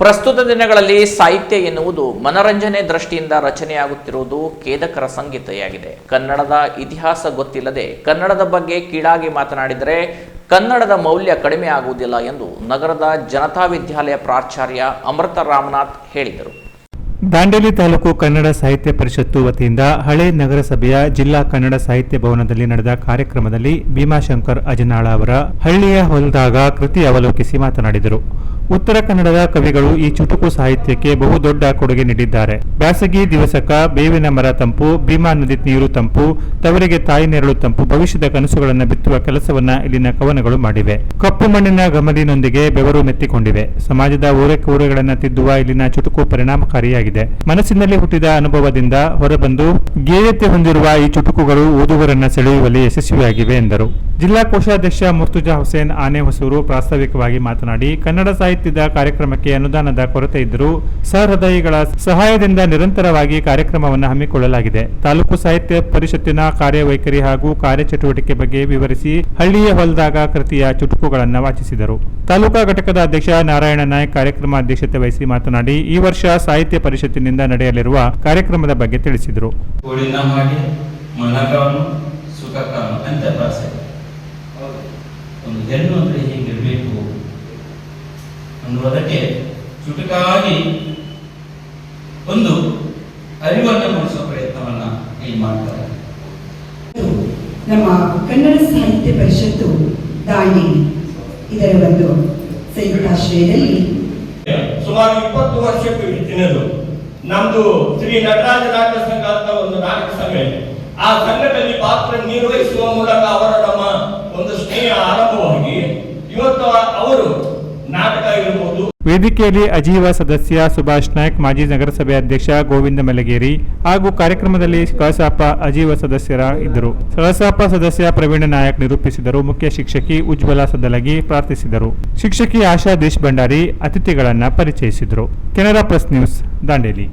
ಪ್ರಸ್ತುತ ದಿನಗಳಲ್ಲಿ ಸಾಹಿತ್ಯ ಎನ್ನುವುದು ಮನರಂಜನೆ ದೃಷ್ಟಿಯಿಂದ ರಚನೆಯಾಗುತ್ತಿರುವುದು ಖೇದಕರ ಸಂಗೀತೆಯಾಗಿದೆ. ಕನ್ನಡದ ಇತಿಹಾಸ ಗೊತ್ತಿಲ್ಲದೆ ಕನ್ನಡದ ಬಗ್ಗೆ ಕೀಳಾಗಿ ಮಾತನಾಡಿದರೆ ಕನ್ನಡದ ಮೌಲ್ಯ ಕಡಿಮೆ ಆಗುವುದಿಲ್ಲ ಎಂದು ನಗರದ ಜನತಾ ವಿದ್ಯಾಲಯ ಪ್ರಾಚಾರ್ಯ ಅಮೃತ ರಾಮನಾಥ್ ಹೇಳಿದರು. ದಾಂಡೇಲಿ ತಾಲೂಕು ಕನ್ನಡ ಸಾಹಿತ್ಯ ಪರಿಷತ್ತು ವತಿಯಿಂದ ಹಳೆ ನಗರಸಭೆಯ ಜಿಲ್ಲಾ ಕನ್ನಡ ಸಾಹಿತ್ಯ ಭವನದಲ್ಲಿ ನಡೆದ ಕಾರ್ಯಕ್ರಮದಲ್ಲಿ ಭೀಮಾಶಂಕರ್ ಅಜನಾಳ ಅವರ ಹಳ್ಳಿಯ ಹೊಲದಾಗ ಕೃತಿ ಅವಲೋಕಿಸಿ ಮಾತನಾಡಿದರು. ಉತ್ತರ ಕನ್ನಡದ ಕವಿಗಳು ಈ ಚುಟುಕು ಸಾಹಿತ್ಯಕ್ಕೆ ಬಹುದೊಡ್ಡ ಕೊಡುಗೆ ನೀಡಿದ್ದಾರೆ. ಬ್ಯಾಸಗಿ ದಿವಸಕ ಬೇವಿನ ಮರ ತಂಪು, ಭೀಮಾ ನದಿ ನೀರು ತಂಪು, ತವರಿಗೆ ತಾಯಿ ನೆರಳು ತಂಪು, ಭವಿಷ್ಯದ ಕನಸುಗಳನ್ನು ಬಿತ್ತುವ ಕೆಲಸವನ್ನ ಇಲ್ಲಿನ ಕವನಗಳು ಮಾಡಿವೆ. ಕಪ್ಪು ಮಣ್ಣಿನ ಗಮಲಿನೊಂದಿಗೆ ಬೆವರು ಮೆತ್ತಿಕೊಂಡಿವೆ. ಸಮಾಜದ ಊರೆ ಕೂರೆಗಳನ್ನು ತಿದ್ದುವ ಇಲ್ಲಿನ ಚುಟುಕು ಪರಿಣಾಮಕಾರಿಯಾಗಿದೆ. ಮನಸ್ಸಿನಲ್ಲಿ ಹುಟ್ಟಿದ ಅನುಭವದಿಂದ ಹೊರಬಂದು ಗೇಯತೆ ಹೊಂದಿರುವ ಈ ಚುಟುಕುಗಳು ಓದುಗರನ್ನ ಸೆಳೆಯುವಲ್ಲಿ ಯಶಸ್ವಿಯಾಗಿವೆ ಎಂದರು. ಜಿಲ್ಲಾ ಕೋಶಾಧ್ಯಕ್ಷ ಮುರ್ತುಜಾ ಹುಸೇನ್ ಆನೆ ಹೊಸೂರು ಪ್ರಾಸ್ತಾವಿಕವಾಗಿ ಮಾತನಾಡಿ, ಕನ್ನಡ ಸಾಹಿತ್ಯದ ಕಾರ್ಯಕ್ರಮಕ್ಕೆ ಅನುದಾನದ ಕೊರತೆ ಇದ್ದರೂ ಸಹೃದಯಿಗಳ ಸಹಾಯದಿಂದ ನಿರಂತರವಾಗಿ ಕಾರ್ಯಕ್ರಮವನ್ನು ಹಮ್ಮಿಕೊಳ್ಳಲಾಗಿದೆ. ತಾಲೂಕು ಸಾಹಿತ್ಯ ಪರಿಷತ್ತಿನ ಕಾರ್ಯವೈಖರಿ ಹಾಗೂ ಕಾರ್ಯಚಟುವಟಿಕೆ ಬಗ್ಗೆ ವಿವರಿಸಿ ಹಳ್ಳಿಯ ಹೊಲದಾಗ ಕೃತಿಯ ಚುಟುಕುಗಳನ್ನು ವಾಚಿಸಿದರು. ತಾಲೂಕಾ ಘಟಕದ ಅಧ್ಯಕ್ಷ ನಾರಾಯಣ ನಾಯ್ಕ್ ಕಾರ್ಯಕ್ರಮ ಅಧ್ಯಕ್ಷತೆ ವಹಿಸಿ ಮಾತನಾಡಿ, ಈ ವರ್ಷ ಸಾಹಿತ್ಯ ಪರಿಷತ್ತಿನಿಂದ ನಡೆಯಲಿರುವ ಕಾರ್ಯಕ್ರಮದ ಬಗ್ಗೆ ತಿಳಿಸಿದರು. ಒಂದು ಹೆಣ್ಣು ಅಂದ್ರೆ ಹೀಗಿರ್ಬೇಕು ಅನ್ನುವುದಕ್ಕೆ ಚುಟುಕಾಗಿ ಒಂದು ಅರಿವನ್ನು ಮೂಡಿಸುವ ಪ್ರಯತ್ನವನ್ನ ಇಲ್ಲಿ ಮಾಡ್ತಾರೆ. ನಮ್ಮ ಕನ್ನಡ ಸಾಹಿತ್ಯ ಪರಿಷತ್ತು ದಾಂಡೇಲಿ ಇದರ ಒಂದು ಸಂಯುಕ್ತಾಶ್ರಯದಲ್ಲಿ ಸುಮಾರು ಇಪ್ಪತ್ತು ವರ್ಷಕ್ಕೂ ಹಿಂದಿನದು. ನಮ್ದು ಶ್ರೀ ನಟರಾಜ ನಾಟಕ ಸಂಘ ಅಂತ ಒಂದು ನಾಟಕ ಸಂಘ ಇದೆ. ಆ ಸಂಘದಲ್ಲಿ ಪಾತ್ರ ನಿರ್ವಹಿಸುವ ಮೂಲಕ ಅವರ ನಮ್ಮ ಒಂದು ಸ್ನೇಹ ಆರಂಭವಾಗಿ ಇವತ್ತು ಅವರು ನಾಟಕ ಇರಬಹುದು ವೇದಿಕೆಯಲ್ಲಿ ಅಜೀವ ಸದಸ್ಯ ಸುಭಾಷ್ ನಾಯ್ಕ್, ಮಾಜಿ ನಗರಸಭೆ ಅಧ್ಯಕ್ಷ ಗೋವಿಂದ ಮೆಲಗೇರಿ ಹಾಗೂ ಕಾರ್ಯಕ್ರಮದಲ್ಲಿ ಕಳಸಾಪ ಅಜೀವ ಸದಸ್ಯರ ಇದ್ದರು. ಕಳಸಾಪ ಸದಸ್ಯ ಪ್ರವೀಣ ನಾಯಕ್ ನಿರೂಪಿಸಿದರು. ಮುಖ್ಯ ಶಿಕ್ಷಕಿ ಉಜ್ವಲ ಸದಲಗಿ ಪ್ರಾರ್ಥಿಸಿದರು. ಶಿಕ್ಷಕಿ ಆಶಾ ದೇಶ್ ಭಂಡಾರಿ ಅತಿಥಿಗಳನ್ನು ಪರಿಚಯಿಸಿದರು. Canara press news. ದಾಂಡೇಲಿ